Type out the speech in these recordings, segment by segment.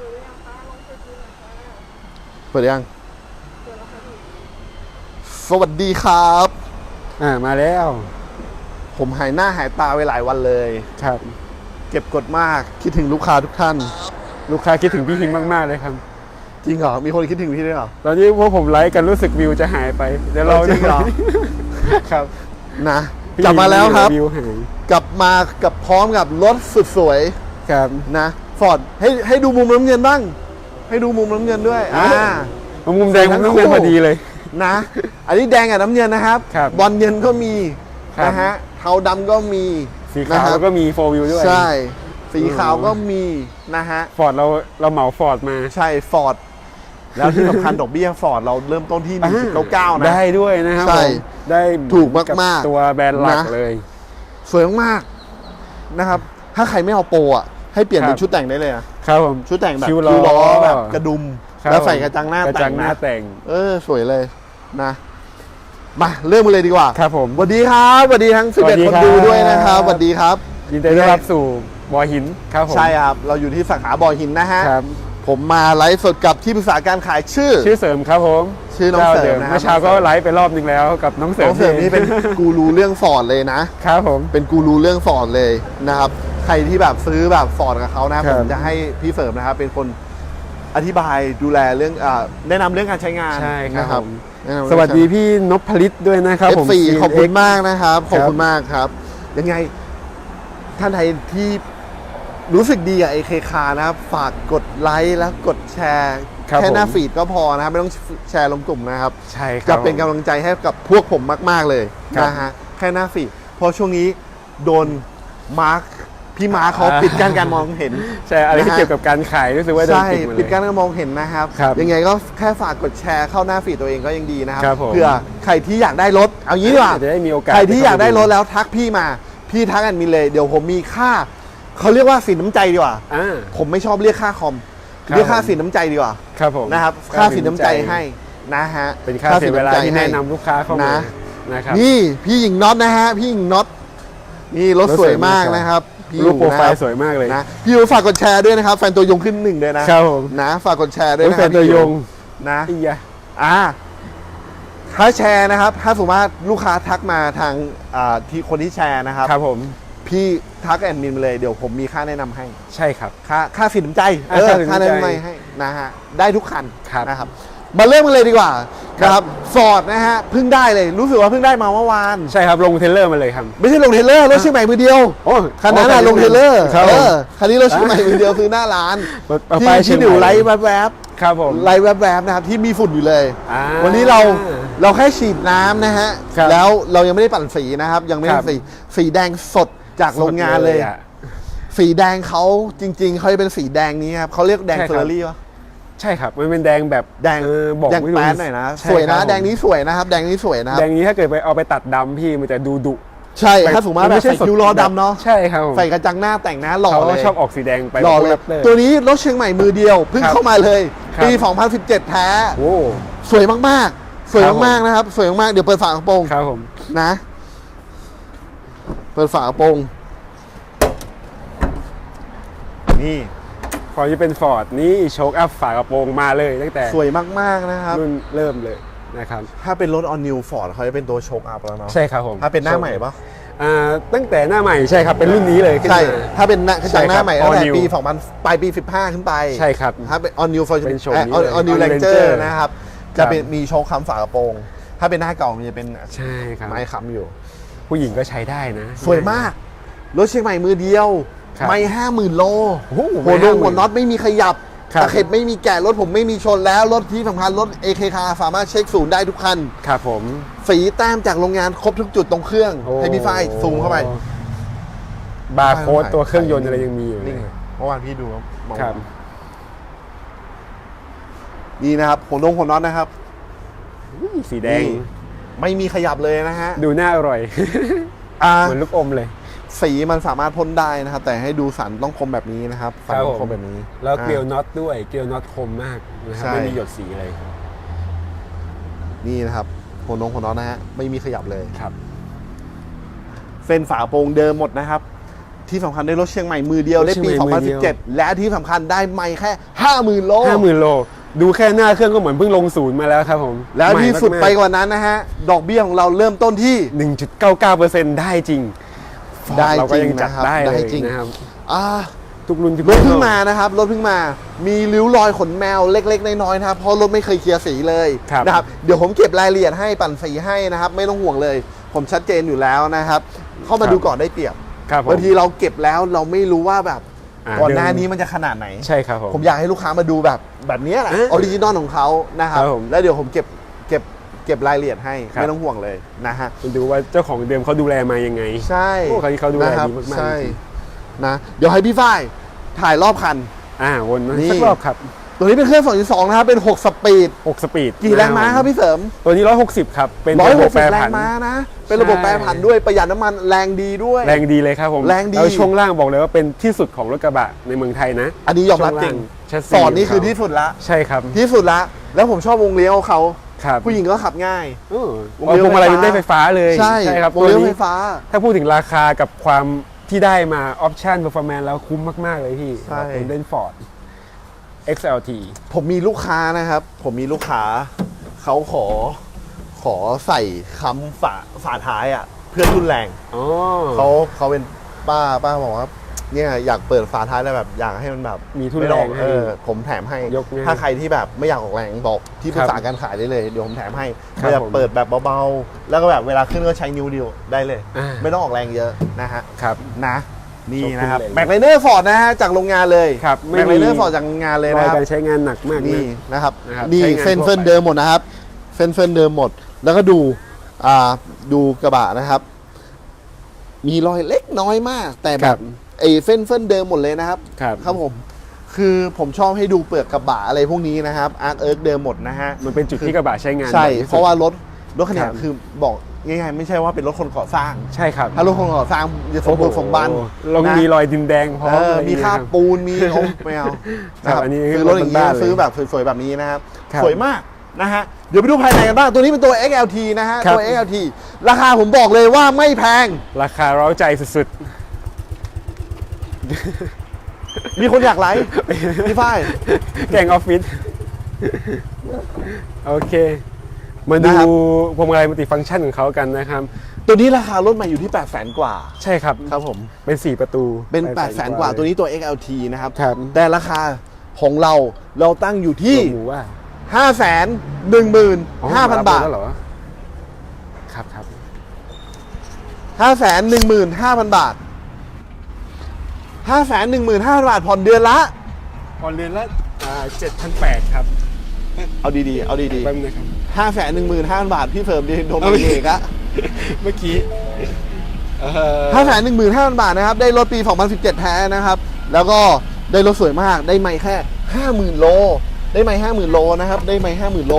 ปิดหรือยังคะลงเฟซบุ๊กหน่อยค่ะเปิดยัง เปิดแล้วค่ะพี่สวัสดีครับ อ่ามาแล้ว ผมหายหน้าหายตาไปหลายวันเลย ครับ เก็บกดมากคิดถึงลูกค้าทุกท่าน ลูกค้าคิดถึงพี่ฮิงมาก ๆ เลยครับ จริงเหรอ มีคนคิดถึงพี่ด้วยเหรอ ตอนนี้พวกผมไลฟ์กันรู้สึกวิวจะหายไป เดี๋ยวเราจริงเหรอ ครับนะพี่กลับมาแล้วครับวิวหายกลับมากับพร้อมกับรถสุดสวยครับ นะ ฟอร์ดให้ให้ดูมุมน้ำเงินบ้าง ให้ดูมุมน้ำเงินด้วยอ่า มุมแดงทั้มุมงน้ำเงินคู่พอดีเลย นะ อันนี้แดงกับน้ำเงินนะครับ ครับบอลเงินก็มีครับ นะฮะเทาดำก็มีสีนะขาวครับแล้วก็มีโฟวิวด้วย ใช่ สีขาวก็มีนะฮะ ฟอร์ดเราเราเหมาฟอร์ดมา ใช่ฟอร์ดแล้วที่สำคัญ ดอกเบี้ยฟอร์ดเราเริ่มต้นที่ 1.99 นะ ได้ด้วยนะครับใช่ผมได้ถูกมากๆบตัวแบรนด์หลักนะ เลย สวยมากๆนะครับ ถ้าใครไม่เอาโปรอะ ให้เปลี่ยนเป็นครับชุดแต่งได้เลยอะครับผมชุดแต่งแบบคิ้คิ้ววล้อล้อแบบกระดุมครับแล้วใส่กระจังหน้ากระแต่จังงหน้านะแต่งเออสวยเลยนะมาเริ่มกันเลยดีกว่าครับผมสวัสดีครับสวัสดีทั้งสวัสดี11คนครับดูด้วยนะครับสวัสดีครับ ยินดีต้อนรับสู่บอหินครับผมใช่ครับเราอยู่ที่สาขาบ่อหินนะฮะครับผมมาไลฟ์สดกับที่ปรึกษาการขายชื่อ ชื่อเสริมครับผมชื่อน้องเสริมจ้าดินะครับเมื่อเช้าก็ไลฟ์ไปรอบหนึงแล้วกับน้องเสริน้มองเสริมนี่เป็นกูรูเรื่องฟอร์ดเลยนะครับผมเป็นกูรูเรื่องฟอร์ดเลยนะครับ ใครที่แบบซื้อแบบฟอร์ดกับเขานะครัผบมจะให้พี่เสริมนะครับเป็นคนอธิบายดูแลเรื่องอ่าแนะนำเรื่องการใช้งานใช่ครับนะผมแนะนำสเรื่องวัสดีพี่นพผลิตด้วยนะครับผม F4 ขอบคุณมากนะครับขอบครับคุณมากครับ ยังไง ท่านใดที่รู้สึกดีกับไอเคคานะครับ ฝากกดไลค์แล้วกดแชร์ครับแค่หน้าผมฟีดก็พอนะครับ ไม่ต้องแชร์ลงกลุ่มนะครับ ใช่ครัจะบเป็นกำลังใจให้กับพวกผมมาก ๆเลยครับนะฮะแค่หน้าฟีดเพราะช่วงนี้โดนมาร์ค พี่มาร์คเขาอ่าปิดกั้นการมองเห็นใช่อะไรที่นะฮะเกี่ยวกับการขายรู้สึกว่าโดนใช่ปิดหมดปิดเลยกั้นการมองเห็นนะครับครับ ยังไงก็แค่ฝากกดแชร์เข้าหน้าฟีดตัวเองก็ยังดีนะครับครับผมเผื่อใครที่อยากได้รถเอางี้ดีกว่าจะได้มีโอกาสใครที่อยากได้รถปเข้แล้วทักพี่มาพี่ทักแอนมินเลยเดี๋ยวผมมีค่าเขาเรียกว่าสินน้ำใจดีกว่าอ่าผมไม่ชอบเรียกค่าคอมครับเรียกค่าผมสินน้ำใจดีกว่าครับผมนะครับค่าสินน้ำใจให้นะฮะเป็นค่าเสียเวลาที่แนะนำลูกค้าเข้ามานะนะครับนี่พี่หญิงน็อตนะฮะพี่หญิงน็อตนี่รถรถสสววยยมากมากนะครับ พี่รูปโปรไฟล์นะคบสวยมากเลยนะพี่ยูฝากกดแชร์ด้วยนะครับ แฟนตัวยงขึ้นหนึ่งเลยนะครับผมนะฝากกดแชร์ด้วยรูปนะคแฟรับนตัวยงนะอียะอ่าถ้าแชร์นะครับ ถ้าสมมติว่าลูกค้าทักมาทางอ่าที่คนที่แชร์นะครับครับผมพี่ทักแอดมินมาเลยเดี๋ยวผมมีค่าแนะนำให้ ใช่ครับ ค่าค่าสินน้ำใจอ่าเออค่าสินค่าน้ำใจแนะนำให้นะฮะได้ทุกคันครับนะครับ มาเริ่มกันเลยดีกว่าครับนะครับฟอร์ดนะฮะเพิ่งได้เลยรู้สึกว่าเพิ่งได้มาเมื่อวาน ใช่ครับลงเทรลเลอร์มาเลยครับ ไม่ใช่ลงเทรลเลอร์รถเชียงใหม่มือเดียวโอ้คันนั้นอะลงเทรลเลอร์ครับเอผมอคันนี้รถเชียงใหม่มือเดียวซื้อหน้าร้านเอาที่ป้ายเชียที่งหนิวใหม่ไลท์แวบครับผมๆไลท์แวบๆนะครับที่มีฝุ่นอยู่เลยอ่าวันนี้เราเราแค่ฉีดน้ำนะฮะครับแล้วเรายังไม่ได้ปั่นสีนะครับ ยังไม่ได้ครับสีสีแดงสดจากโรงงานเลยอะสีแดงเขาจริง ๆเขาจะเป็นสีแดงนี้ครับเขาเรียกแดงใช่เฟคอรับร์รี่ปะ ใช่ครับมันเป็นแดงแบบแดงเออบอกแดงไม่ถูกแป๊ดหน่อยนะใช่สวยนะ ครับผมแดงนี้สวยนะครับ แดงนี้สวยนะครับ แดงนี้ถ้าเกิดไปเอาไปตัดดำพี่มันจะดูดุใช่ถ้าสมมติว่าแบบใส่คิวรอดำเนาะใช่ครับผมใส่กระจังหน้าแต่งหน้าหล่อเขาเลยชอบออกสีแดงไปหล่อเลยแบบพกตัวนี้รถเชียงใหม่มือเดียวเพิ่งครับเข้ามาเลยครับ ปี 2017 แท้ โอ้ สวยมากๆ สวยครับผม มากๆนะครับ สวยมากๆเดี๋ยวเปิดฝากระโปรงครับผม นะ เปิดฝากระโปรงนี่ พอที่เป็นฟอร์ดนี่โชคอัพฝากระโปรงมาเลยตั้งแต่สวยมากๆนะครับรุ่นเริ่มเลยนะครับถ้าเป็นรถ on new Ford เขาจะเป็นตัวโชคอัพแล้วเนาะใช่ครับผมถ้าเป็นหน้าใหม่ปะอ่าตั้งแต่หน้าใหม่ใช่ครับเป็นรุ่นนี้เลยขึ้นใช่มาถ้าเป็นหน้ากระจังหน้าใหม่ใช่ครับตั้งแต่ all new ปี 2000ปลายปี 15 ขึ้นไปใช่ครับถ้าเป็น on new Ford เป็นโชว์นี้เอ่อเลย on new on Ranger Ranger นะครับจะเป็นมีโชคค้ำฝากระโปรง ถ้าเป็นหน้าเก่ามันจะเป็นใช่ครับไม้ค้ำอยู่ ผู้หญิงก็ใช้ได้นะ สวยมากรถเชียงใหม่มือเดียว ครับไม่ห้าหมื่นโลโอ้โหหัวดง50,000หัวน็อตไม่มีขยับครับ ตะเข็บไม่มีแกะรถผมไม่มีชนแล้ว รถที่สำคัญรถ AK คาสามารถเช็คศูนย์ได้ทุกคัน ครับผม สีแต้มจากโรงงานครบทุกจุดตรงเครื่องให้พี่ฝ้ายซูมเข้าไป บาร์โค้ดตัวเครื่องยนต์อะไรยังมีอยู่นี่เลยไงเมื่อวานพี่ดูครับมองครับ นี่นะครับหัวดงหัวน็อตนะครับอุ้ยสีแดง นี่ ไม่มีขยับเลยนะฮะดูน่าอร่อย อ่าเหมือนลูกอมเลย สีมันสามารถพ่นได้นะครับ แต่ให้ดูสันต้องคมแบบนี้นะครับสันครับต้องคผมมแบบนี้แล้วเกลียวอ่าน็อตด้วยเกลียวน็อตคมมากนะครับใช่ไม่มีหยดสีอะไรนี่นะครับหัวนงหัวน็อตนะฮะไม่มีขยับเลยครับเส้นฝาโปร่งเดิมหมดนะครับ ที่สำคัญได้รถเชียงใหม่มือเดียวรถได้เชียงปีใหม่มือเดียว2017 และที่สำคัญได้ไม่แค่ 50,000 โลห้าหมื่นโล ดูแค่หน้าเครื่องก็เหมือนเพิ่งลงศูนย์มาแล้วครับผม แล้วที่สุดไปกว่านั้นนะฮะ ดอกเบี้ยของเราเริ่มต้นที่หนึ่งจุดเก้าเก้าเปอร์เซ็นต์ได้จริง Ford ได้เราก็จริงยังจัดนะครับได้เลได้ยจริง นะครับ อ่าทุกรุ่นที่รถเพิ่งมานะครับรถเพิ่งมา มีริ้วรอยขนแมวเล็ก ๆ น้อยๆนะครับเพราะรถไม่เคยเคลียร์สีเลยครับนะครับ เดี๋ยวผมเก็บรายละเอียดให้ปั่นสีให้นะครับ ไม่ต้องห่วงเลย ผมชัดเจนอยู่แล้วนะครับ เข้ามาดูก่อนได้เปรียบครับผมบางทีเราเก็บแล้วเราไม่รู้ว่าแบบอ่าก่อนหน้าเดิมนี้มันจะขนาดไหน ใช่ครับผม ผมอยากให้ลูกค้ามาดูแบบแบบเนี้ยแหละออะอริจินอลของเขานะครับ ครับผม แล้วเดี๋ยวผมเก็บ เก็บเก็บรายละเอียดให้ครับ ไม่ต้องห่วงเลยนะฮะ มันดูว่าเจ้าของเดิมเขาดูแลมายังไง ใช่โอ้คันนี้เขาดูแลนะครับดีมากๆ ใช่จริงนะเดี๋ยวให้พี่ฝ้ายถ่ายรอบคัน อ่าวนมานี่ สักรอบครับ ตัวนี้เป็นเครื่อง 2.2 นะครับ เป็น 6 สปีด 6 สปีดกี่แรงม้าครับพี่เสริมตัวนี้ 160 ครับ เป็นร้อยระหบบกแปสิรบแรผังนม้านะ เป็นระบบใช่ แปรผันด้วยประหยัดน้ำมันแรงดีด้วย แรงดีเลยครับผมแรงดี แล้วช่วงล่างบอกเลยว่าเป็นที่สุดของรถกระบะในเมืองไทยนะอันนี้ยอมรับจริงช่วล่าแชสซีสอนนี่คือที่สุดละ ใช่ครับ ที่สุดละ แล้วผมชอบวงเลี้ยวเขา ครับผู้หญิงก็ขับง่ายเออวงเลี้ยวพวงมาลัยไฟฟ้ามันได้ไฟฟ้าเลยใช่ครับวงเลี้ยวตัวไฟนี้ฟ้า ถ้าพูดถึงราคากับความที่ได้มาออปชั่นเ e อร์ฟอร์แมนแล้วคุ้มมาก ๆ เลยพี่ใช่ เป็นเดนฟอร์ด XLT ผมมีลูกค้านะครับ ผมมีลูกค้าเขาขอขอใส่คำฝาฝาท้ายอะ เพื่อทุนแรงอ๋อเขาเขาเป็นป้าป้าบอกว่า เนี่ยอยากเปิดฝาท้ายแล้วแบบอยากให้มันแบบมีทุนไม่แรต้องงให้เออผมแถมให้ ยกง่ายถ้าใครที่แบบไม่อยากออกแรงบอกที่ปรึกษาครับการขายได้เลยเดี๋ยวผมแถมให้ครับแบบผมเปิดแบบเบาๆ แล้วก็แบบเวลาขึ้นก็ใช้นิ้วเดียวได้เลย อ่า ไม่ต้องออกแรงเยอะนะฮะครับ นะนี่นะครับขอบคุณเลยแม็กไลเนอร์ฟอร์ดนะฮะจากโรงงานเลยครับไม่แม็กไลเนอมีร์ฟอร์ดจากโรงงานเลยรนะอยครับ การใช้งานหนักมากนี่นะนะครับนะครับนี่ใช้งานเส้นทั่วเฟินไปเดิมหมดนะครับเส้นเฟินเดิมหมด แล้วก็ดูอ่าดูกระบะนะครับ มีรอยเล็กน้อยมาก แต่แบครับบ ไอ้เส้นเฟินเดิมหมดเลยนะครับ ครับ ครับผม คือผมชอบให้ดูเปลือกกระบะอะไรพวกนี้นะครับอาร์คเอิร์กเดิมหมดนะฮะ มันเป็นจุดที่กระบะใช้งานใช่ บ่อยที่สุด เพราะว่ารถรถขนาคดรับ คือบอกง่ายๆไม่ใช่ว่าเป็นรถคนก่อสร้าง ใช่ครับถ้ารถคนก่อสร้างจะสมบูรณ์สมบันโอ้โหลงนะมีรอยดินแดงพร้อเอมออะไรมีอย่งค่าเงี้ยรับปูนมีโอ้ไม่เอานะคครัรับบอันนี้คือรถอย่างบ้านี้นๆเลยซื้อแบบสวยๆแบบนี้นะครับ ครับสวยมากนะฮะ เดี๋ยวไปดูภายในกันบ้าง ตัวนี้เป็นตัว XLT นะฮะ ครับ ตัว XLT ราคาผมบอกเลยว่าไม่แพงราคาเร้าใจสุด มีคนอยากไลค์พี่ฝ้ายๆแกงออฟฟิศโอเค มานะดูครับ พวงมาลัยมัลติฟังก์ชันของเขากันนะครับ ตัวนี้ราคารถใหม่อยู่ที่ 8 0 0 0 0 0กว่า ใช่ครับ ครับผม เป็น 4 ประตูเป็น 8 0 0 0 0 0กว่าเลยตัวนี้ตัว XLT นะครับ ครับแต่ราคาของเราเราตั้งอยู่ที่รวมหมูว่า5 1 1อ๋อ5 0 0 0 บาท แล้วเหรอ ครับครับห้าแสนหนึ่งหมื่นห้าพันบาท ห้าแสนหนึ่งหมื่นห้าพันบาทผ่อนเดือนละพอเรียนละเจ็ดพันแปดครับเอาดีๆ เอาดีแป๊บนึงนะครับๆห้าแสนหนึ่งหมื่นห้าพันบาทพี่เฟิร์มดีโดนเอาเอกอะเมื่อกี้เอ่อห้าแสนหนึ่งหมื่นห้าพันบาทนะครับ ได้รถปี 2017 แท้นะครับ แล้วก็ได้รถสวยมาก ได้ไม่แค่ห้าหมื่นโล ได้ไม่ห้าหมื่นโลนะครับ ได้ไม่ห้าหมื่นโล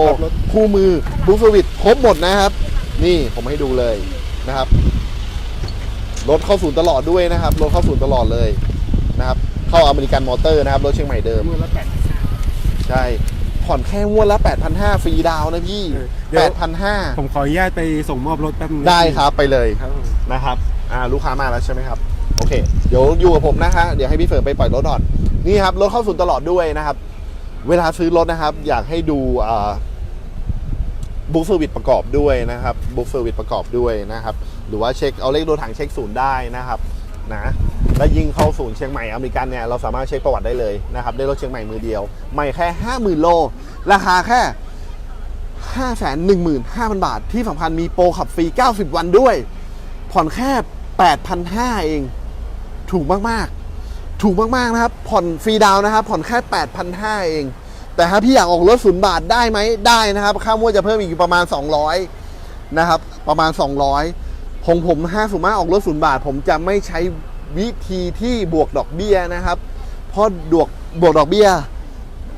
คู่มือบูฟวิตครบหมดนะครับ นี่ผมให้ดูเลยนะครับ รถเข้าศูนย์ตลอดด้วยนะครับ รถเข้าศูนย์ตลอดเลยนะครับ เข้าอเมริกันมอเตอร์นะครับรถเชียงใหม่เดิมมือละแปดใช่ ผ่อนแค่งวดละ 8,500ฟรีดาวน์นะพี่ เดี๋ยว 8,500ผมขออนุญาตไปส่งมอบรถแป๊บนึงได้ครับไปเลยครับผมนะครับอ่าลูกค้ามาแล้วใช่ไหมครับ โอเค เดี๋ยวอยู่กับผมนะฮะเดี๋ยวให้พี่เฟิร์นไปปล่อยรถก่อนนี่ครับรถเข้าศูนย์ตลอดด้วยนะครับ เวลาซื้อรถนะครับ อยากให้ดูอ่าบุ๊กเซอร์วิสประกอบด้วยนะครับบุ๊กเซอร์วิสประกอบด้วยนะครับ หรือว่าเช็คเอาเลขโดถังเช็คศูนย์ได้นะครับนะ แล้วยิงเข้าศูนย์เชียงใหม่อเมริกันเนี่ยเราสามารถเช็คประวัติได้เลยนะครับได้รถเชียงใหม่มือเดียว ใหม่แค่ 50,000 โล ราคาแค่ 515,000 บาท ที่สำคัญมีโปรขับฟรี 90 วันด้วย ผ่อนแค่ 8,500 เอง ถูกมาก ๆ ถูกมาก ๆ นะครับ ผ่อนฟรีดาวนะครับ ผ่อนแค่ 8,500 เอง แต่ถ้าพี่อยากออกรถศูนย์บาทได้ไหมได้นะครับ ค่างวดจะเพิ่มอีกประมาณ 200 นะครับ ประมาณ 200ของผม5สูนย์มาออกรถศูนย์บาท ผมจะไม่ใช้ วิธีที่บวกดอกเบี้ยนะครับเพราะบวกบวกดอกเบี้ย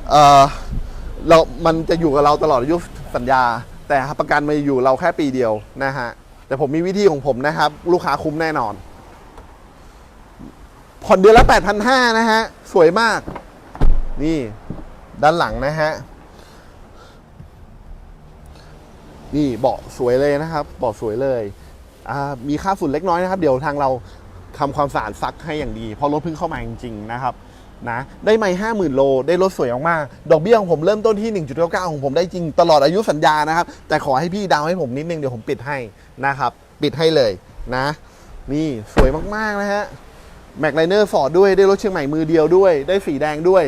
เออเรา มันจะอยู่กับเราตลอดอายุสัญญา แต่ประกันมาอยู่เราแค่ปีเดียวนะฮะแต่ผมมีวิธีของผมนะครับ ลูกค้าคุ้มแน่นอน ผ่อนเดือนละ 8,500นะฮะ สวยมาก นี่ด้านหลังนะฮะ นี่เบาะสวยเลยนะครับเบาะสวยเลย มีค่าฝุ่นเล็กน้อยนะครับ เดี๋ยวทางเรา ทำความสะอาดซักให้อย่างดี เพราะรถเพิ่งเข้ามาจริงๆนะครับนะได้ไม่ห้าหมื่นโล ได้รถสวยมากๆดอกเบี้ยของผมเริ่มต้นที่ 1.99 ของผมได้จริงตลอดอายุสัญญานะครับ แต่ขอให้พี่ดาวให้ผมนิดนึง เดี๋ยวผมปิดให้นะครับ ปิดให้เลยนะ นี่สวยมากๆนะฮะแม็กไลเนอร์ฟอร์ดด้วยได้รถเชียงใหม่มือเดียวด้วย ได้สีแดงด้วย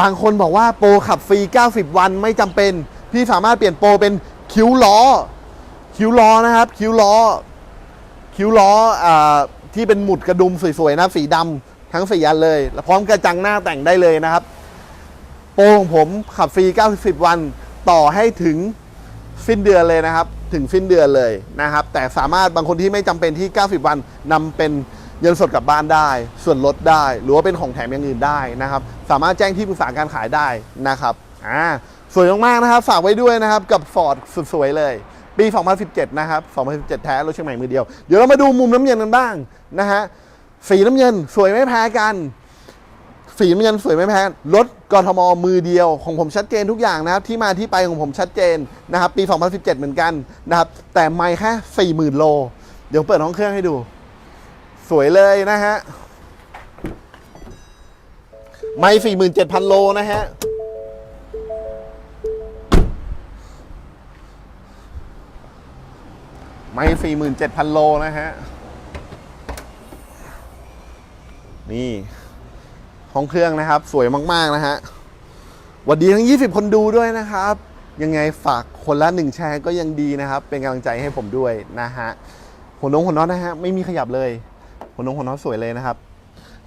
บางคนบอกว่าโปรขับฟรี 90 วันไม่จำเป็น พี่สามารถเปลี่ยนโปรเป็นคิ้วล้อ คิ้วล้อนะครับ คิ้วล้อ คิ้วล้ออา ที่เป็นหมุดกระดุมสวยๆนะสีดำทั้งสี่อันเลย แล้วพร้อมกระจังหน้าแต่งได้เลยนะครับ โปรของผมขับฟรี 90 วันต่อให้ถึงสิ้นเดือนเลยนะครับ ถึงสิ้นเดือนเลยนะครับ แต่สามารถบางคนที่ไม่จำเป็นที่ 90 วันนำเป็นเงินสดกลับบ้านได้ ส่วนลดได้ หรือว่าเป็นของแถมอย่างอื่นได้นะครับ สามารถแจ้งที่ปรึกษาการขายได้นะครับอ่าสวยมากๆนะครับ ฝากไว้ด้วยนะครับกับ Ford สุดสวยเลย ปี 2017 นะครับ 2017 แท้รถเชียงใหม่มือเดียว เดี๋ยวเรามาดูมุมน้ำเงินกันบ้างนะฮะ สีน้ำเงินสวยไม่แพ้กัน สีน้ำเงินสวยไม่แพ้ รถกทมมือเดียวของผมชัดเจนทุกอย่างนะครับ ที่มาที่ไปของผมชัดเจนนะครับ ปี 2017 เหมือนกันนะครับ แต่ไม่แค่ 40,000 โล เดี๋ยวเปิดห้องเครื่องให้ดู สวยเลยนะฮะ ไม่ 47,000 โลนะฮะ ไม่47,000โลนะฮะ นี่ ห้องเครื่องนะครับ สวยมาก ๆ นะฮะหวัสดีทั้ง 20 คนดูด้วยนะครับ ยังไงฝากคนละหนึ่งแชร์ก็ยังดีนะครับ เป็นกำลังใจให้ผมด้วยนะฮะหัวนงหัวน็อตนะฮะ ไม่มีขยับเลย หัวนงหัวน็อตสวยเลยนะครับ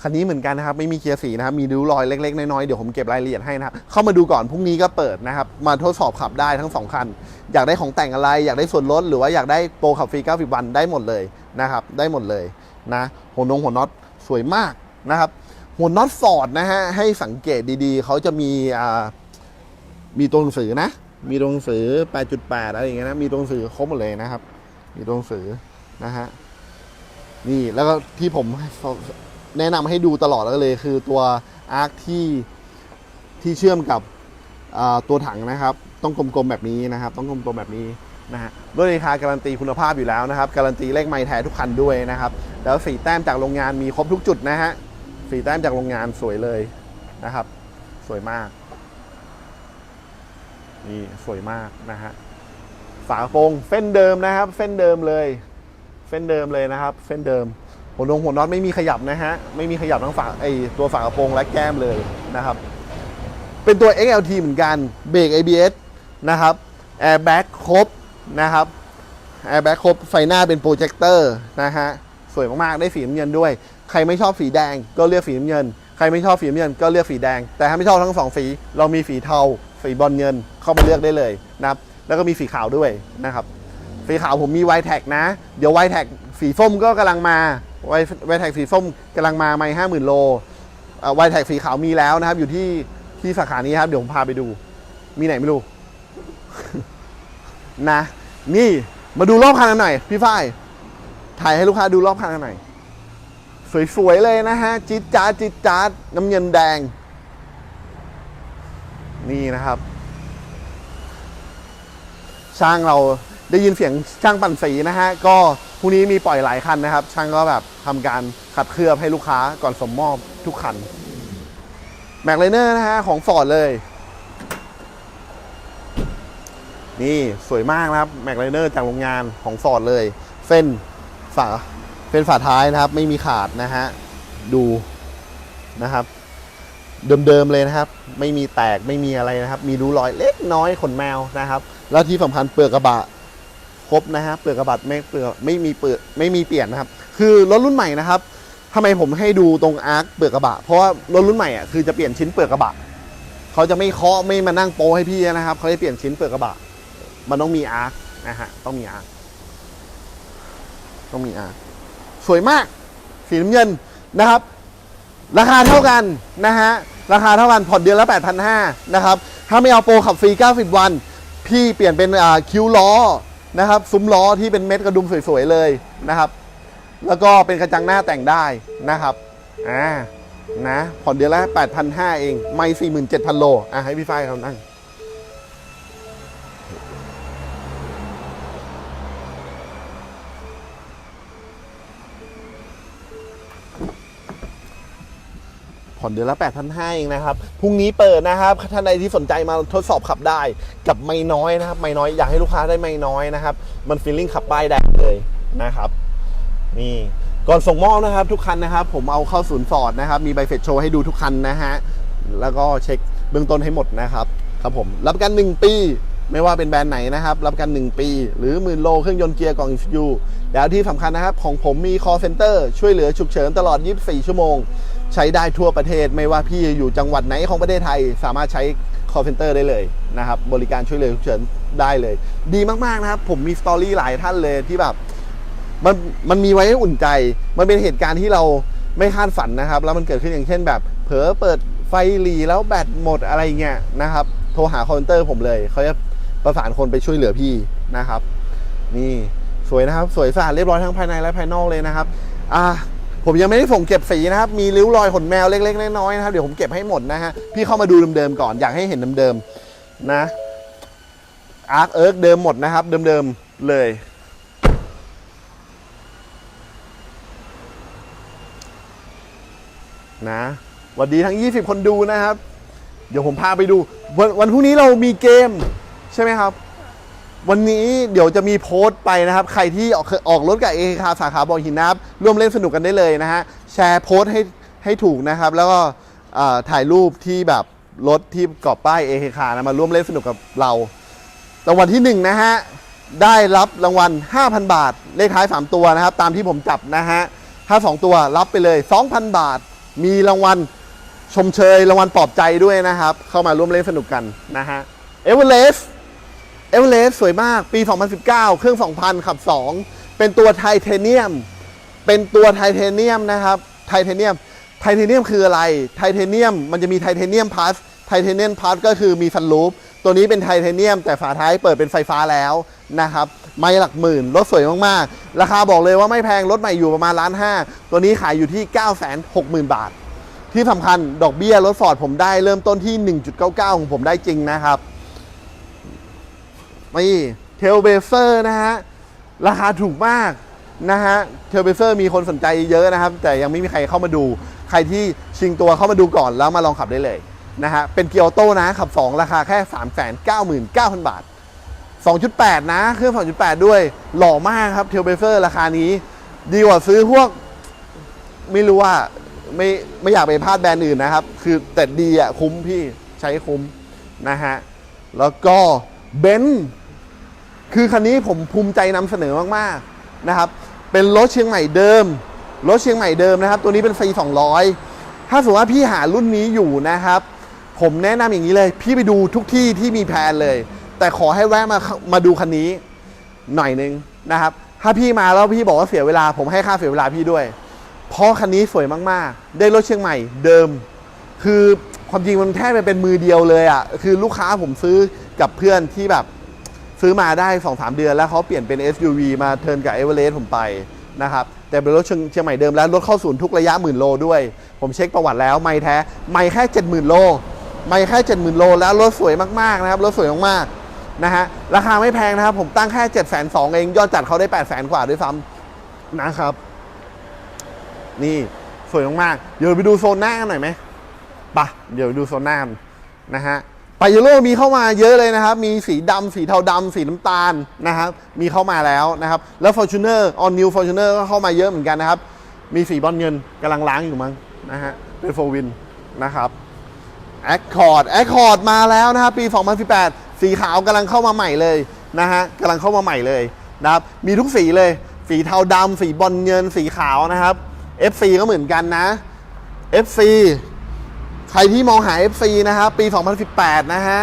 คันนี้เหมือนกันนะครับไม่มีเกียร์สีนะครับมีริ้วรอยเล็กๆน้อยๆเดี๋ยวผมเก็บรายละเอียดให้นะครับเข้ามาดูก่อนพรุ่งนี้ก็เปิดนะครับมาทดสอบขับได้ทั้งสองคัน อยากได้ของแต่งอะไร อยากได้ส่วนลดหรือว่าอยากได้โปรขับฟรี 90 วันได้หมดเลยนะครับได้หมดเลยนะหัวนงหัวน็อตสวยมากนะครับหัวน็อตฟอร์ดนะฮะให้สังเกตดีๆ เขาจะมีอ่ามีตัวหนังสือนะ มีตัวหนังสือ 8.8 อะไรอย่างเงี้ยนะ มีตัวหนังสือครบหมดเลยนะครับ มีตัวหนังสือนะฮะ นี่แล้วก็ที่ผม แนะนำให้ดูตลอดเลยคือตัวอาร์คที่ที่เชื่อมกับตัวถังนะครับ ต้องกลมๆแบบนี้นะครับ ต้องกลมๆแบบนี้นะฮะด้วยราคาการันตีคุณภาพอยู่แล้วนะครับ การันตีเลขไม้แท้ทุกคันด้วยนะครับ แล้วสีแต้มจากโรงงานมีครบทุกจุดนะฮะสีแต้มจากโรงงานสวยเลยนะครับ สวยมากนี่สวยมากนะฮะฝากระโปรงเส้นเดิมนะครับ เส้นเดิมเลย เส้นเดิมเลยนะครับ เส้นเดิม หัวนงหัวน็อตไม่มีขยับนะฮะ ไม่มีขยับทั้งฝาไอตัวฝากระโปรงและแก้มเลยนะครับ เป็นตัว XLT เหมือนกันเบรก ABS นะครับแอร์แบ็กครบนะครับแอร์แบ็กครบไฟหน้าเป็นโปรเจคเตอร์นะฮะสวยมาก ๆ ได้สีน้ำเงินด้วย ใครไม่ชอบสีแดงก็เลือกสีน้ำเงิน ใครไม่ชอบสีน้ำเงินก็เลือกสีแดง แต่ถ้าไม่ชอบทั้งสองสี เรามีสีเทา สีบอลเงิน เข้ามาเลือกได้เลยนะครับ แล้วก็มีสีขาวด้วยนะครับ สีขาวผมมีไวแท็กนะ เดี๋ยวไวแท็ก สีส้มก็กำลังมาไวไวแท็กสีส้มกำลังมาไม่ห้าหมื่นโลไวแท็กสีขาวมีแล้วนะครับ อยู่ที่ที่สาขานี้ครับ เดี๋ยวผมพาไปดู มีไหนไม่รู้ นะ นี่มาดูรอบคันกันหน่อยพี่ฝ้ายถ่ายให้ลูกค้าดูรอบคันกันหน่อยสวยๆเลยนะฮะจิดจ้าดจิดจ้าดน้ำเงินแดง นี่นะครับ ช่างเราได้ยินเสียงช่างปั่นสีนะฮะ ก็ พรุ่งนี้มีปล่อยหลายคันนะครับ ช่างก็แบบทำการขัดเคลือบให้ลูกค้าก่อนสมมอบทุกคันแม็กไลเนอร์นะฮะของฟอร์ดเลย นี่สวยมากนะครับแม็กไลเนอร์จากโรงงานของฟอร์ดเลย เส้นฝาเป็นฝาท้ายนะครับ ไม่มีขาดนะฮะดูนะครับ เดิมๆเลยนะครับ ไม่มีแตกไม่มีอะไรนะครับ มีรูรอยเล็กน้อยขนแมวนะครับ แล้วที่สำคัญเปลือกกระบะ รบนะฮะเปลือกกระบะไม่เปลือกไม่มีเปลือกไม่มีเปลี่ยนนะครับ คือรถรุ่นใหม่นะครับทำไมผมให้ดูตรงอาร์คเปลือกกระบะ เพราะว่ารถรุ่นใหม่อะคือจะเปลี่ยนชิ้นเปลือกกระบะเขาจะไม่เคาะไม่มานั่งโปให้พี่นะครับเขาจะเปลี่ยนชิ้นเปลือกกระบะ มันต้องมีอาร์คนะฮะต้องมีอาร์คต้องมีอาร์คสวยมาก สีน้ำเงินนะครับ ราคาเท่ากันนะฮะราคาเท่ากันผ่อนเดือนละ 8,500นะครับถ้าไม่เอาโปรขับฟรี 90 วัน พี่เปลี่ยนเป็นคิ้วล้อ นะครับซุ้มล้อที่เป็นเม็ดกระดุมสวยๆเลยนะครับ แล้วก็เป็นกระจังหน้าแต่งได้นะครับอ่านะผ่อนเดือนละ8,500 เอง ไม่ 47,000 โลอะให้พี่ฝ้ายเขานั่ง ผ่อนเดือนละ 8,500เองนะครับ พรุ่งนี้เปิดนะครับท่านใดที่สนใจมาทดสอบขับได้ กับไม่น้อยนะครับ ไม่น้อย อยากให้ลูกค้าได้ไม่น้อยนะครับ มันฟีลลิ่งขับป้ายแดงเลยนะครับ นี่ก่อนส่งมอบนะครับ ทุกคันนะครับ ผมเอาเข้าศูนย์ฟอดนะครับ มีใบเสร็จโชว์ให้ดูทุกคันนะฮะ แล้วก็เช็คเบื้องต้นให้หมดนะครับ ครับผม รับประกัน 1 ปี ไม่ว่าเป็นแบรนด์ไหนนะครับ รับประกัน 1 ปี หรือหมื่นโลเครื่องยนต์เกียร์กล่องอินฟิวแล้วที่สำคัญนะครับ ของผมมี call center ช่วยเหลือฉุกเฉินตลอด 24 ชั่วโมง ใช้ได้ทั่วประเทศไม่ว่าพี่อยู่จังหวัดไหนของประเทศไทย สามารถใช้ call center ได้เลยนะครับ บริการช่วยเหลือฉุกเฉินได้เลย ดีมากๆนะครับ ผมมีสตอรี่หลายท่านเลยที่แบบมันมันมีไว้ให้อุ่นใจ มันเป็นเหตุการณ์ที่เราไม่คาดฝันนะครับ แล้วมันเกิดขึ้นอย่างเช่นแบบ เผลอเปิดไฟหลีแล้วแบตหมดอะไรเงี้ยนะครับ โทรหาคอมเตอร์ผมเลย เขาจะประสานคนไปช่วยเหลือพี่นะครับ นี่สวยนะครับ สวยสะอาดเรียบร้อยทั้งภายในและภายนอกเลยนะครับ อ่า ผมยังไม่ได้ส่งเก็บสีนะครับ มีริ้วรอยขนแมวเล็กๆน้อยๆนะครับ เดี๋ยวผมเก็บให้หมดนะฮะ พี่เข้ามาดูเดิมๆก่อน อยากให้เห็นเดิมๆนะ อาร์คเอิร์กเดิมหมดนะครับ เดิมๆเลย นะสวัสดีทั้ง 20 คนดูนะครับ เดี๋ยวผมพาไปดู วันวันพรุ่งนี้เรามีเกมใช่ไหมครับ วันนี้เดี๋ยวจะมีโพสต์ไปนะครับ ใครที่ออกออกรถกับเอคาสาขาบ่อหินนะครับร่วมเล่นสนุกกันได้เลยนะฮะแชร์โพสต์ให้ให้ถูกนะครับ แล้วก็ถ่ายรูปที่แบบรถที่กรอบป้ายเอคานะมาร่วมเล่นสนุกกับเรารางวัลที่1นะฮะได้รับรางวัล 5,000 บาท เลขท้าย 3 ตัวนะครับ ตามที่ผมจับนะฮะถ้า 2 ตัวรับไปเลย 2,000 บาท มีรางวัลชมเชยรางวัลปลอบใจด้วยนะครับ เข้ามาร่วมเล่นสนุกกันนะฮะเอเวอเรสต์ เอเวอเรสต์สวยมากปี 2019 เครื่อง 2,000 ขับ 2 เป็นตัวไทเทเนียม เป็นตัวไทเทเนียมนะครับ ไทเทเนียม ไทเทเนียมคืออะไร ไทเทเนียมมันจะมีไทเทเนียมพลัสไทเทเนียมพลัสก็คือมีซันรูฟ ตัวนี้เป็นไทเทเนียม แต่ฝาท้ายเปิดเป็นไฟฟ้าแล้วนะครับ ไม่หลักหมื่น รถสวยมาก ๆ ราคาบอกเลยว่าไม่แพง รถใหม่อยู่ประมาณล้านห้าตัวนี้ขายอยู่ที่ 9 6 0 0 0 0 บาท ที่สำคัญดอกเบี้ยรถฟอร์ดผมได้เริ่มต้นที่ 1.99 ของผมได้จริงนะครับ นี่เทลเบเซอร์นะฮะ ราคาถูกมากนะฮะเทลเบเซอร์มีคนสนใจเยอะนะครับ แต่ยังไม่มีใครเข้ามาดู ใครที่ชิงตัวเข้ามาดูก่อนแล้วมาลองขับได้เลยนะฮะ เป็นเกียร์ออโต้นะขับ 2 ราคาแค่ 399,000 บาท 2.8 นะ เครื่อง 2.8 ด้วย หล่อมากครับเทลเบเซอร์ราคานี้ ดีกว่าซื้อพวก ไม่รู้ว่าไม่ไม่อยากไปพลาดแบรนด์อื่นนะครับ คือแต่ดีอะคุ้มพี่ใช้คุ้มนะฮะ แล้วก็เบนซ์ คือคันนี้ผมภูมิใจนำเสนอมากๆนะครับ เป็นรถเชียงใหม่เดิม รถเชียงใหม่เดิมนะครับ ตัวนี้เป็น C 200 ถ้าสมมติว่าพี่หารุ่นนี้อยู่นะครับ ผมแนะนำอย่างนี้เลย พี่ไปดูทุกที่ที่มีแพลนเลย แต่ขอให้แวะมามาดูคันนี้หน่อยนึงนะครับ ถ้าพี่มาแล้วพี่บอกว่าเสียเวลา ผมให้ค่าเสียเวลาพี่ด้วย เพราะคันนี้สวยมากๆ ได้รถเชียงใหม่เดิม คือความจริงมันแทบจะเป็นมือเดียวเลยอะ่ะ คือลูกค้าผมซื้อกับเพื่อนที่แบบ ซื้อมาได้ 2-3 เดือนแล้วเขาเปลี่ยนเป็น SUV มาเทิร์นกับเอเวอเรสต์ผมไปนะครับแต่เป็นรถเชียงใหม่เดิมแล้วรถเข้าศูนย์ทุกระยะหมื่นโลด้วย ผมเช็คประวัติแล้วไม่แท้ไม่แค่ 70,000 โล ไม่แค่ 70,000 โลแล้วรถสวยมากๆนะครับรถสวยมากๆนะฮะราคาไม่แพงนะครับ ผมตั้งแค่7 2 0 0 0เองยอดจัดเขาได้ 8 0 0 0 0กว่าด้วยซ้ำนะครับ นี่สวยมากๆเดี๋ยวไปดูโซนหน้ากันหน่อยไหมปะเดี๋ยวไปดูโซนหน้านะฮะ ปายโลมีเข้ามาเยอะเลยนะครับ มีสีดำสีเทาดำสีน้ำตาลนะครับ มีเข้ามาแล้วนะครับ แล้ว Fortuner on new Fortuner ก็เข้ามาเยอะเหมือนกันนะครับ มีสีบอลเงินกำลังล้างอยู่มั้งนะฮะ เป็นโฟวินนะครับ Accord Accord มาแล้วนะครับปี 2018 สีขาวกำลังเข้ามาใหม่เลยนะฮะกำลังเข้ามาใหม่เลยนะครับ มีทุกสีเลย สีเทาดำสีบอลเงิน สีขาวนะครับ FC ก็เหมือนกันนะ FC ใครที่มองหา FC นะครับปี 2018 นะฮะ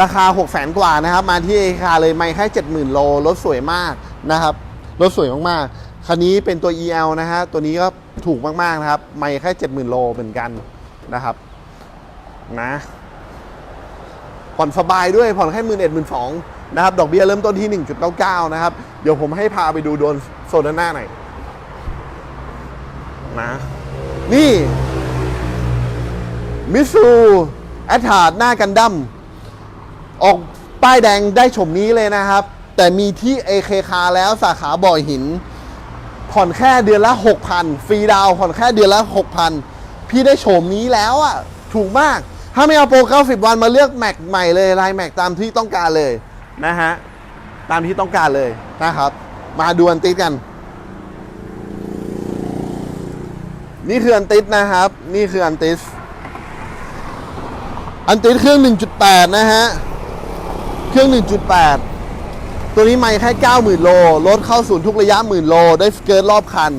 ราคา6 0 0แสนกว่านะครับ มาที่เอคาเลยไม่แค่70,000 โล รถสวยมากนะครับ รถสวยมากๆ คันนี้เป็นตัว EL นะฮะ ตัวนี้ก็ถูกมากๆนะครับ ไม่แค่70,000 โลเหมือนกันนะครับนะผ่อนสบายด้วยผ่อนแค่หมื่นเอ็ดหมื่นสองนะครับ ดอกเบี้ยเริ่มต้นที่ 1.99 นะครับ เดี๋ยวผมให้พาไปดูโดนโซนันหน้าหน่อยนะ นี่ มิสูแอทาดหน้ากันดั้มออกป้ายแดงได้ชมนี้เลยนะครับ แต่มีที่ AK คาแล้วสาขาบ่อยหิน ผ่อนแค่เดือนละ 6,000 ฟรีดาวผ่อนแค่เดือนละ 6,000 พี่ได้โฉมนี้แล้วอะ ถูกมาก ถ้าไม่เอาโปร 90 วันมาเลือกแม็กใหม่เลยลายแม็กตามที่ต้องการเลยนะฮะ ตามที่ต้องการเลยนะครับ มาดูอันติดกัน นี่คืออันติดนะครับ นี่คืออันติส อันติดเครื่อง 1.8 นะฮะ เครื่อง 1.8 ตัวนี้ไม่แค่ 90,000 โล รถเข้าศูนย์ทุกระยะหมื่นโล ได้สเกิร์ตรอบคัน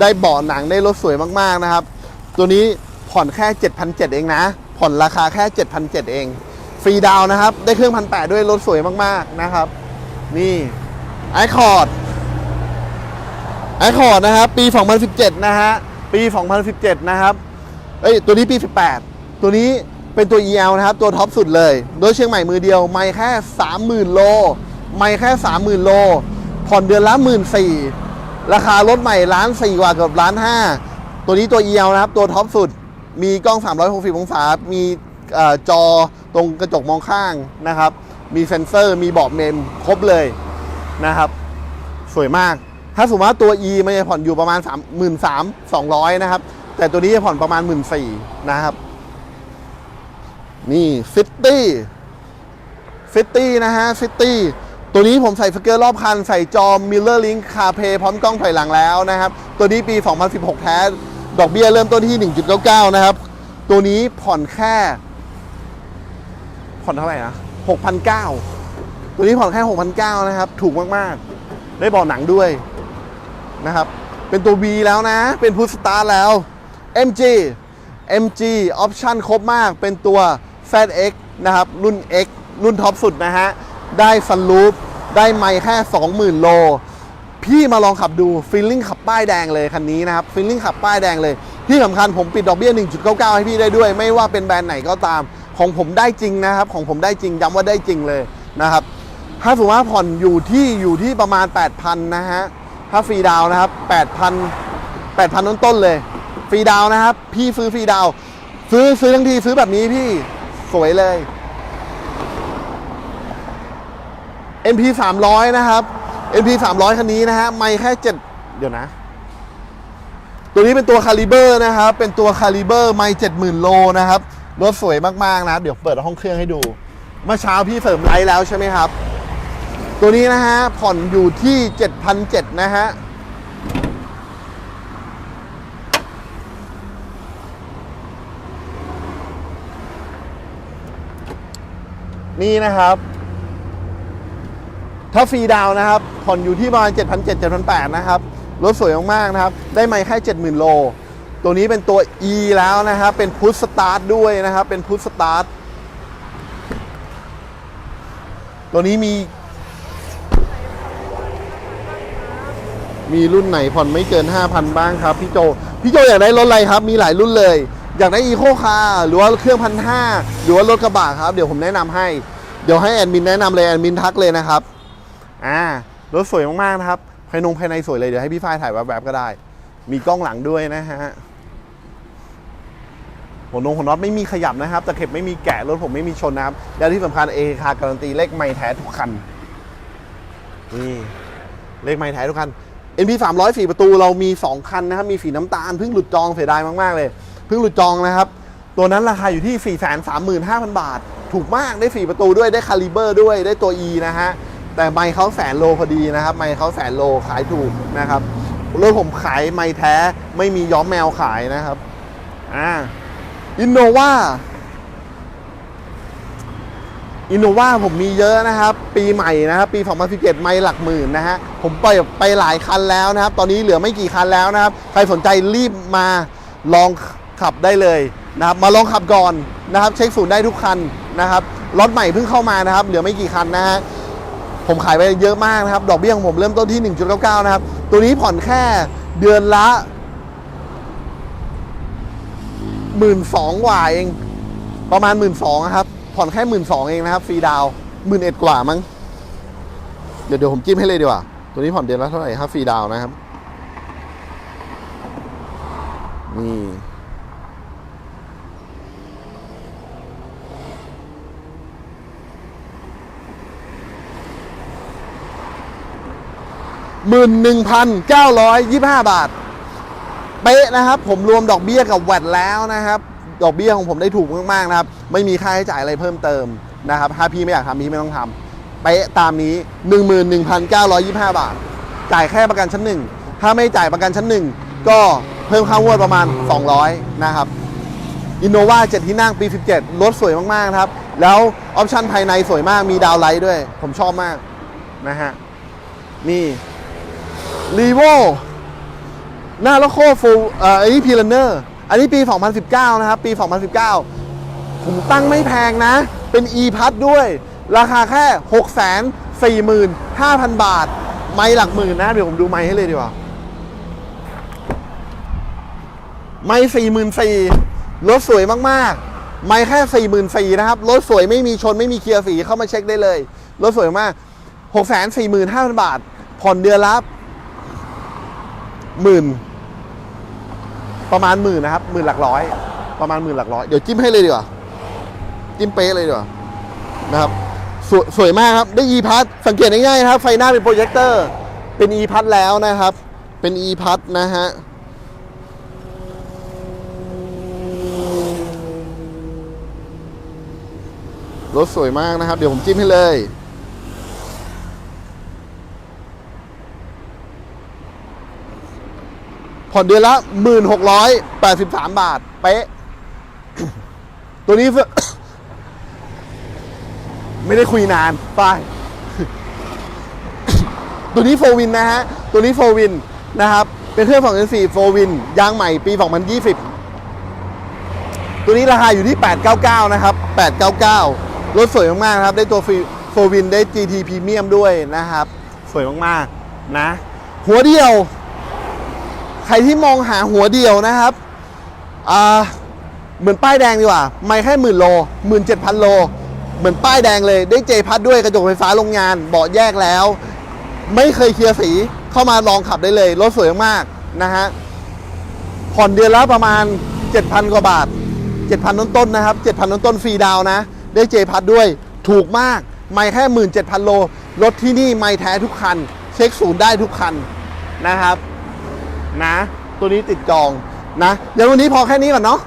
ได้เบาะหนัง ได้รถสวยมาก ๆ นะครับ ตัวนี้ผ่อนแค่ 7,700 เองนะ ผ่อนราคาแค่ 7,700 เอง ฟรีดาวน์นะครับ ได้เครื่อง 1,800 ด้วย รถสวยมาก ๆ นะครับ นี่ไอคอร์ดไอคอร์ดนะครับ ปี 2017 นะฮะ ปี 2017 นะครับ เอ้ย ตัวนี้ปี 18 ตัวนี้ เป็นตัว EL นะครับ ตัวท็อปสุดเลย โดยเชียงใหม่มือเดียว ไม่แค่ 30,000 โล ไม่แค่ 30,000 โล ผ่อนเดือนละ 14,000ราคารถใหม่ล้านสี่กว่าเกือบล้านห้าตัวนี้ตัว EL นะครับ ตัวท็อปสุด มีกล้อง 360 องศา มีเอ่อจอตรงกระจกมองข้างนะครับ มีเซ็นเซอร์ มีเบาะเมม ครบเลยนะครับ สวยมาก ถ้าสมมติว่าตัว E มันจะผ่อนอยู่ประมาณ 3 3 2 0 0 นะครับ แต่ตัวนี้จะผ่อนประมาณ 1 4ื่นนะครับ นี่ฟิตตี้ฟิตตี้นะฮะฟิตตี้ตัวนี้ผมใส่สเกอร์รอบคัน ใส่จอมิลเลอร์ลิงคาเพพร้อมกล้องถอยหลังแล้วนะครับ ตัวนี้ปี 2016 แท้ ดอกเบี้ยเริ่มต้นที่ 1.99 นะครับ ตัวนี้ผ่อนแค่ ผ่อนเท่าไหร่นะ6,900ตัวนี้ผ่อนแค่6,900นะครับ ถูกมากๆ ได้เบอหนังด้วยนะครับ เป็นตัว V แล้วนะ เป็นพุทสตาร์แล้ว MG MG ออปชั่นครบมากเป็นตัว ZX นะครับ รุ่น X รุ่นท็อปสุดนะฮะ ได้ซันรูฟได้ไมค์แค่ 20,000 โล พี่มาลองขับดูฟีลลิ่งขับป้ายแดงเลยคันนี้นะครับฟีลลิ่งขับป้ายแดงเลย ที่สำคัญผมปิดดอกเบี้ย 1.99 ให้พี่ได้ด้วย ไม่ว่าเป็นแบรนด์ไหนก็ตาม ของผมได้จริงนะครับ ของผมได้จริงย้ำว่าได้จริงเลยนะครับถ้าสมมติว่าผ่อนอยู่ที่อยู่ที่ประมาณ 8,000 นะฮะ ถ้าฟรีดาวนะครับ 8,000 8,000 ต้นต้นเลย ฟรีดาวนะครับ พี่ซื้อฟรีดาว ซื้อซื้อทั้งทีซื้อแบบนี้พี่ สวยเลย MP 300นะครับ MP 300คันนี้นะฮะไม่แค่7เดี๋ยวนะ ตัวนี้เป็นตัวคาลิเบอร์นะครับ เป็นตัวคาลิเบอร์ไม่70,000โลนะครับ รถสวยมาก ๆ นะครับเดี๋ยวเปิดห้องเครื่องให้ดู เมื่อเช้าพี่เสริมไลท์แล้วใช่ไหมครับ ตัวนี้นะฮะผ่อนอยู่ที่ 7,700นะฮะ นี่นะครับ ถ้าฟรีดาวนะครับ ผ่อนอยู่ที่ประมาณ 7,700 7,800 นะครับ รถสวยมากๆนะครับ ได้ไมค์แค่ 70,000 โล ตัวนี้เป็นตัว E แล้วนะครับ เป็นพุทสตาร์ทด้วยนะครับ เป็นพุทสตาร์ท ตัวนี้มี มีรุ่นไหนผ่อนไม่เกิน 5,000 บ้างครับ พี่โจ พี่โจอยากได้รถอะไรครับ มีหลายรุ่นเลย อยากได้อีโคคาร์หรือว่าเครื่องพันห้าหรือว่ารถกระบะครับเดี๋ยวผมแนะนำให้ เดี๋ยวให้แอดมินแนะนำเลยแอดมินทักเลยนะครับอ่ารถสวยมากๆนะครับภายนงภายในสวยเลยเดี๋ยวให้พี่ฝ้ายถ่ายแวบๆก็ได้ มีกล้องหลังด้วยนะฮะหัวนงหัวน็อตไม่มีขยับนะครับตะเข็บไม่มีแกะรถผมไม่มีชนนะครับแล้วที่สำคัญเอคาการันตีเลขไม่แท้ทุกคันนี่เลขไม่แท้ทุกคัน NP 300สีประตูเรามี 2 คันนะครับ มีสีน้ำตาลเพิ่งหลุดจองเสียดายมาก ๆ เลย พิ่งหลุดจองนะครับ ตัวนั้นราคาอยู่ที่ 435,000 บาท ถูกมากได้สีประตูด้วยได้คาลิเบอร์ด้วยได้ตัว E นะฮะ แต่ไมค์เขาแสนโลพอดีนะครับ ไมค์เขาแสนโลขายถูกนะครับรถผมขายไมค์แท้ไม่มีย้อมแมวขายนะครับอ่าอินโนวาอินโนวาผมมีเยอะนะครับ ปีใหม่นะครับ ปี 2017 ไม่หลักหมื่นนะฮะ ผมปล่อยไปหลายคันแล้วนะครับ ตอนนี้เหลือไม่กี่คันแล้วนะครับ ใครสนใจรีบมาลอง ขับได้เลยนะครับมาลองขับก่อนนะครับเช็คศูนย์ได้ทุกคันนะครับรถใหม่เพิ่งเข้ามานะครับเหลือไม่กี่คันนะฮะผมขายไปเยอะมากนะครับ ดอกเบี้ยของผมเริ่มต้นที่ 1.99 นะครับ ตัวนี้ผ่อนแค่เดือนละหมื่นสองกว่าเอง ประมาณหมื่นสองครับ ผ่อนแค่หมื่นสองเองนะครับ ฟรีดาวหมื่นเอ็ดกว่ามั้ง เดี๋ยวเดี๋ยวผมจิ้มให้เลยดีกว่า ตัวนี้ผ่อนเดือนละเท่าไหร่ครับฟรีดาวนะครับ นี่ หมื่นหนึ่งพันเก้าร้อยยี่ห้าบาท เป๊ะนะครับ ผมรวมดอกเบี้ยกับแวดแล้วนะครับ ดอกเบี้ยของผมได้ถูกมากๆนะครับ ไม่มีค่าใช้จ่ายอะไรเพิ่มเติมนะครับ ถ้าพี่ไม่อยากทำพี่ไม่ต้องทำเป๊ะตามนี้ 11,925 บาท จ่ายแค่ประกันชั้นหนึ่งถ้าไม่จ่ายประกันชั้นหนึ่งก็เพิ่มค่างวดประมาณ 200 นะครับอินโนวา7ที่นั่งปี 17 รถสวยมาก ๆ ครับ แล้วออปชั่นภายในสวยมากมีดาวไลท์ด้วย ผมชอบมาก นะฮะ นี่ รีโวหน้าแล้วโคฟูเอ่ออันนี้พีลันเนอร์อันนี้ปี 2019 นะครับ ปี 2019 ผมตั้งไม่แพงนะ เป็น e พัดด้วย ราคาแค่ 6 4 5 0 0 0 บาท ไม่หลักหมื่นนะ เดี๋ยวผมดูไม่ให้เลยดีกว่า ไม่สี่หมื่นสี่รถสวยมาก ๆ ไม่แค่สี่หมื่นสี่นะครับ รถสวยไม่มีชนไม่มีเคลียร์สีเข้ามาเช็คได้เลย รถสวยมากหกแสนสี่หมื่นห้าพันบาท ผ่อนเดือนละ หมื่นประมาณหมื่นนะครับหมื่นหลักร้อย ประมาณหมื่นหลักร้อย เดี๋ยวจิ้มให้เลยดีกว่า จิ้มเป๊ะเลยดีกว่านะครับสวยสวยมากครับ ได้ e พัทสังเกตง่ายๆนะครับไฟหน้าเป็นโปรเจคเตอร์เป็น e พัทแล้วนะครับ เป็น e พัทนะฮะรถสวยมากนะครับ เดี๋ยวผมจิ้มให้เลย ผ่อนเดือนละ 1683 บาท เป๊ะ ตัวนี้ ไม่ได้คุยนานไปตัวนี้โฟวินนะฮะ ตัวนี้โฟวินนะครับ เป็นเครื่อง2.4โฟวิน ยางใหม่ปี 2020 ตัวนี้ราคาอยู่ที่ 899 นะครับ 899 รถสวยมากๆนะครับ ได้ตัวโฟวินได้ GT Premium ด้วยนะครับ สวยมากๆ นะ หัวเดียว ใครที่มองหาหัวเดียวนะครับอ่าเหมือนป้ายแดงดีกว่า ไม่แค่หมื่นโลหมื่นเจ็ดพันโล เหมือนป้ายแดงเลย ได้เจพัดด้วยกระจกไฟฟ้าโรงงาน เบาะแยกแล้ว ไม่เคยเคลียร์สีเข้ามาลองขับได้เลย รถสวยมากนะฮะ ผ่อนเดือนละประมาณ 7,000 กว่าบาท 7,000ต้นต้นนะครับ 7,000ต้นต้นฟรีดาวน์นะได้เจพัดด้วย ถูกมาก ไม่แค่ 17,000 โล รถที่นี่ไม่แท้ทุกคัน เช็คศูนย์ได้ทุกคันนะครับ นะ ตัวนี้ติดจองนะเดี๋ยววันนี้พอแค่นี้ก่อนเนาะ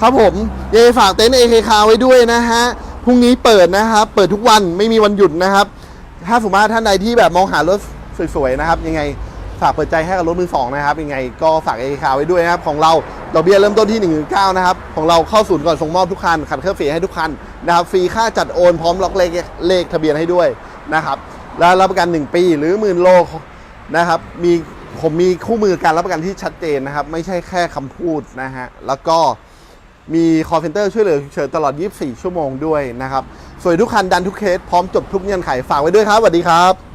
ครับผมยังฝากเต็นท์เอเคคาไว้ด้วยนะฮะพรุ่งนี้เปิดนะครับ เปิดทุกวันไม่มีวันหยุดนะครับ ถ้าสมมติว่าท่านใดที่แบบมองหารถสวยๆนะครับ ยังไงฝากเปิดใจให้กับรถมือสองนะครับ ยังไงก็ฝากเอเคคาไว้ด้วยนะครับ ของเราดอกเบี้ยเริ่มต้นที่1นึ่งนะครับ ของเราเข้าศูนย์ก่อนส่งมอบทุกคันขัดเครื่องฟรีให้ทุกคันนะครับฟรีค่าจัดโอนพร้อมล็อกเลขเลขทะเบียนให้ด้วยนะครับ แล้วรับประกัน 1 ปีหรือหมื่นโลนะครับมี ผมมีคู่มือการรับประกันที่ชัดเจนนะครับ ไม่ใช่แค่คำพูดนะฮะ แล้วก็มีคอร์เซนเตอร์ช่วยเหลือฉุกเฉินตลอด 24 ชั่วโมงด้วยนะครับ สวยทุกคันดันทุกเคส พร้อมจบทุกเงื่อนไขฝากไว้ด้วยครับสวัสดีครับ